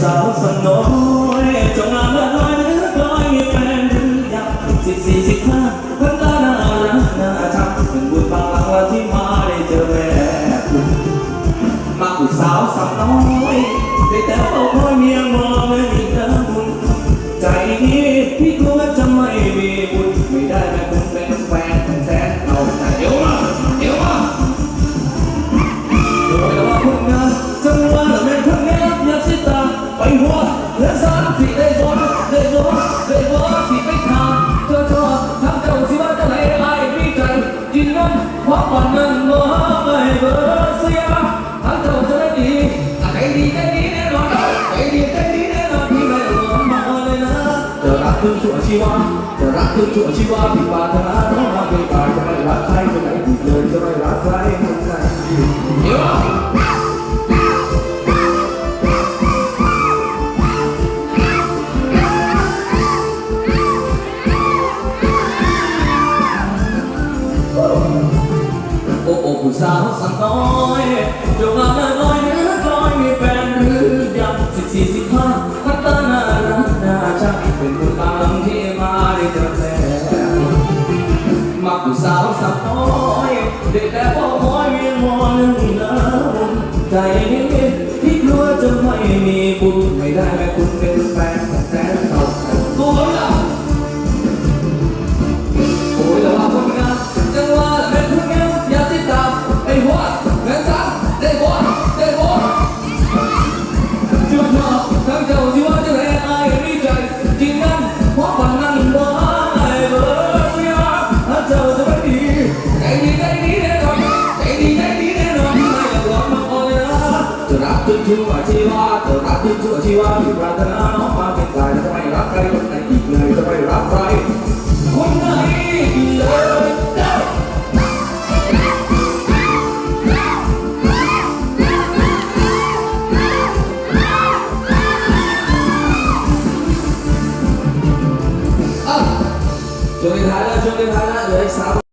สาวสน้อยจงงาละน้อยเนื้อกลอยเป็นหรือยังสิบสี่สิบห้าคนตาหน้ารักหน้าชักเป็นบุญบางหลังวันที่มาได้เจอแม่คุณมาผู้สาวสักน้อยได้แต่เฝ้าคอยเมียมองไม่มีเธอ เรื่องสามสี่ได้บอลได้บอลได้อลสี่ไปทางเธอเธอทำเจ้าสิว่าจะไหนไอ้พี่ใจกินน้ำความฝันนั้นมาไม่เบอร์เสียทั้งเจ้าจะได้ดีใจดีใจดีแน่นอนใจดีใจดีแน่นอนพี่ไม่หลงมาเลยนะจะรักคุณชั่วชีวาจะรักคุณชั่วชีวาพี่ปาถนาน้องมาเป็นตายจะไม่รักใครจะไม่ผิดเลยจะไม่รักใครคนไหนเดี๋ยว โอ้โอ้ผู้สาวสักน้อยจงมาเมื่อน้อยเนื้อกลอยมีแฟนหรือยังสิบสี่สิบห้าพัตตาน่ารักน่าชักเป็นบุญบางที่มาได้เจอแฟนมาผู้สาวสักน้อยเด็กแต่พอคอยเวียนวอนหนึ่งน้ำใจนี้ที่กลัวจะไม่มีบุญไม่ได้แม้คุณเป็นแฟน หัวแม่ซ้ำได้หัวได้หัวจุดหมอกทางเจ้าที่ว่าจะแลอายมีใจจริงนั้นเพราะฝันนั้นบ่ไอ้เบอร์เสียถ้าเจ้าจะไม่ดีใจดีใจดีแน่นอนใจดีใจดีแน่นอนไม่อยากหลอกมาอ่อนนะจะรักจนชั่วชีวาจะรักจนชั่วชีวาที่ปรารถนาน้องมาเป็นกายจะไม่รักใครคนไหนอีกเลยจะไม่รักใคร ช่วงท้ายแล้วช่วงท้ายแล้วเหลืออีกสาม